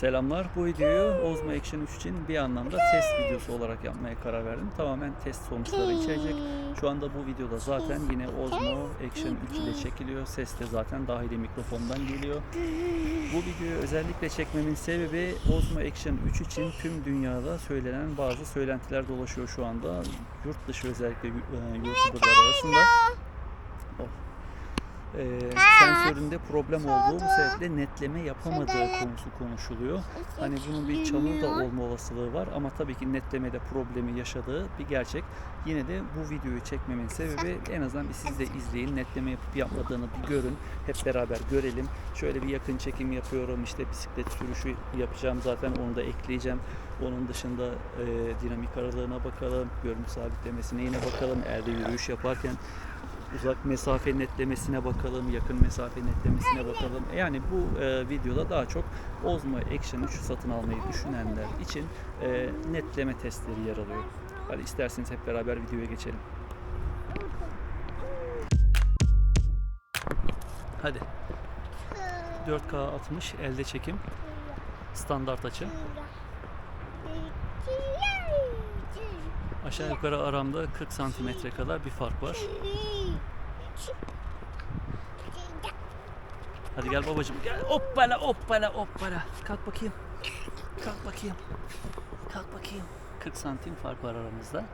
Selamlar. Bu videoyu Ozmo Action 3 için bir anlamda test videosu olarak yapmaya karar verdim. Tamamen test sonuçları içerecek. Şu anda bu videoda zaten yine Ozmo Action 3 ile çekiliyor. Ses de zaten dahili mikrofondan geliyor. Bu videoyu özellikle çekmemin sebebi Ozmo Action 3 için tüm dünyada söylenen bazı söylentiler dolaşıyor şu anda. Yurt dışı özellikle e, YouTuber'lar arasında. Oh. E, sensöründe problem olduğu bu sebeple netleme yapamadığı konusu konuşuluyor. Hani bunun bir çamur da olma olasılığı var ama tabii ki netlemede problemi yaşadığı bir gerçek. Yine de bu videoyu çekmemin sebebi en azından bir siz de izleyin. Netleme yapıp yapmadığını bir görün. Hep beraber görelim. Şöyle bir yakın çekim yapıyorum. İşte bisiklet sürüşü yapacağım zaten onu da ekleyeceğim. Onun dışında e, dinamik aralığına bakalım. Görüntü sabitlemesine yine bakalım. Elde yürüyüş yaparken uzak mesafe netlemesine bakalım, yakın mesafe netlemesine bakalım. Yani bu e, videoda daha çok Osmo Action 3 satın almayı düşünenler için e, netleme testleri yer alıyor. Hadi isterseniz hep beraber videoya geçelim. Hadi. 4K 60 elde çekim. Standart açı. Aşağı yukarı aramda 40 santimetre kadar bir fark var. Hadi gel babacığım gel. Hoppala hoppala hoppala. Kalk bakayım. Kalk bakayım. Kalk bakayım. 40 santim fark var aramızda.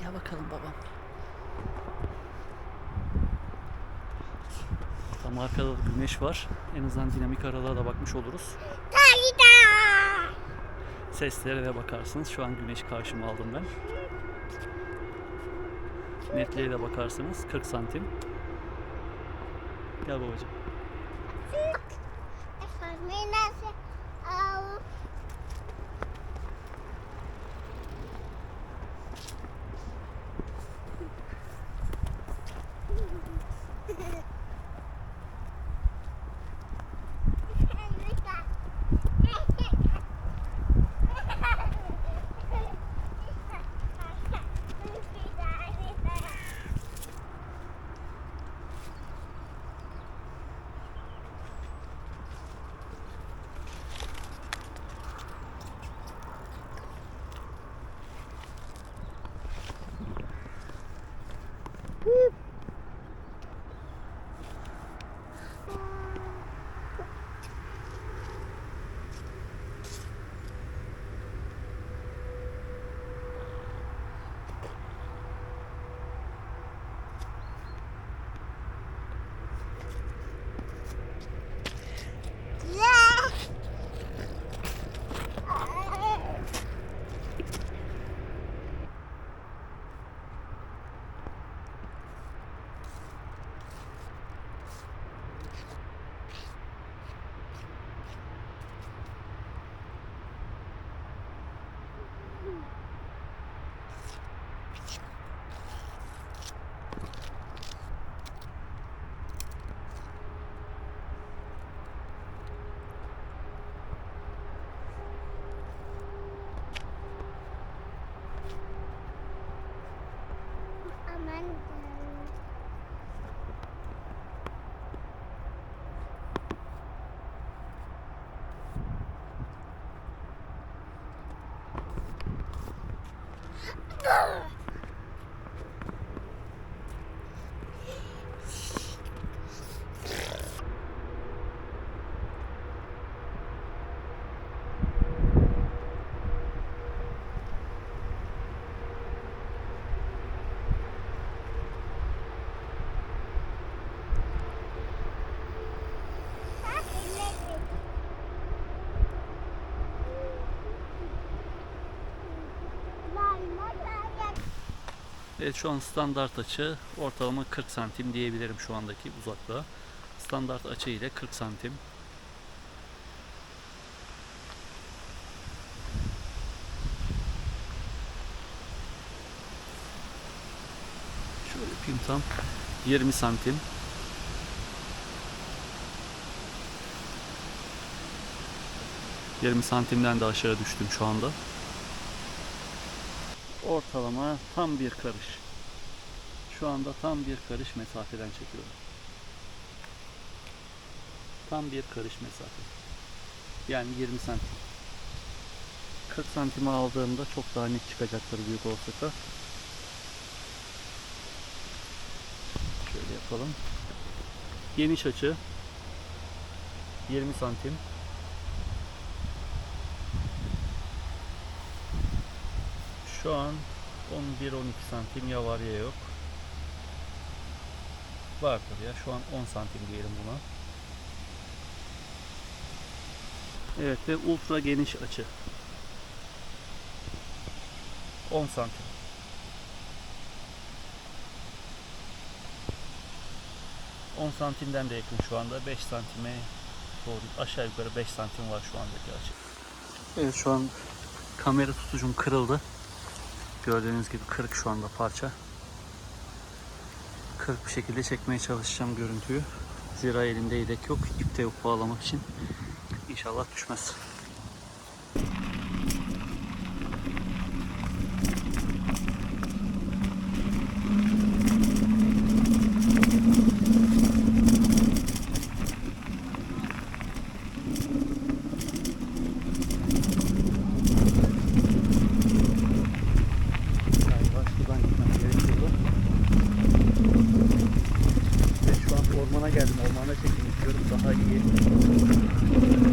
Gel bakalım babam. Tam arkada da güneş var. En azından dinamik aralığa da bakmış oluruz. Seslere de bakarsınız. Şu an güneş karşıma aldım ben. Netliğe de bakarsınız. 40 santim. Gel babacığım. Grrrr! Evet şu an standart açı ortalama 40 santim diyebilirim şu andaki uzaklığa. Standart açı ile 40 santim. Şöyle yapayım tam 20 santim. ...20 santimden de aşağı düştüm şu anda. Ortalama tam bir karış. Şu anda tam bir karış mesafeden çekiyorum. Tam bir karış mesafe. Yani 20 santim. 40 santime aldığımda çok daha net çıkacaktır büyük olasılıkla. Şöyle yapalım. Geniş açı 20 santim. Şu an 11-12 santim ya var ya yok. Vardır ya şu an 10 santim diyelim buna. Evet ve ultra geniş açı. 10 santim. ...10 santimden de yakın şu anda. 5 santime doğru aşağı yukarı 5 santim var şu andaki açı. Evet şu an kamera tutucum kırıldı. Gördüğünüz gibi kırık şu anda parça. Kırık bir şekilde çekmeye çalışacağım görüntüyü. Zira elimde yedek yok. İp de yok bağlamak için. İnşallah düşmez. Galiba şuradan gitmem gerekiyordu. Ve şu an ormana geldim. Ormana çekim istiyorum. Daha iyi.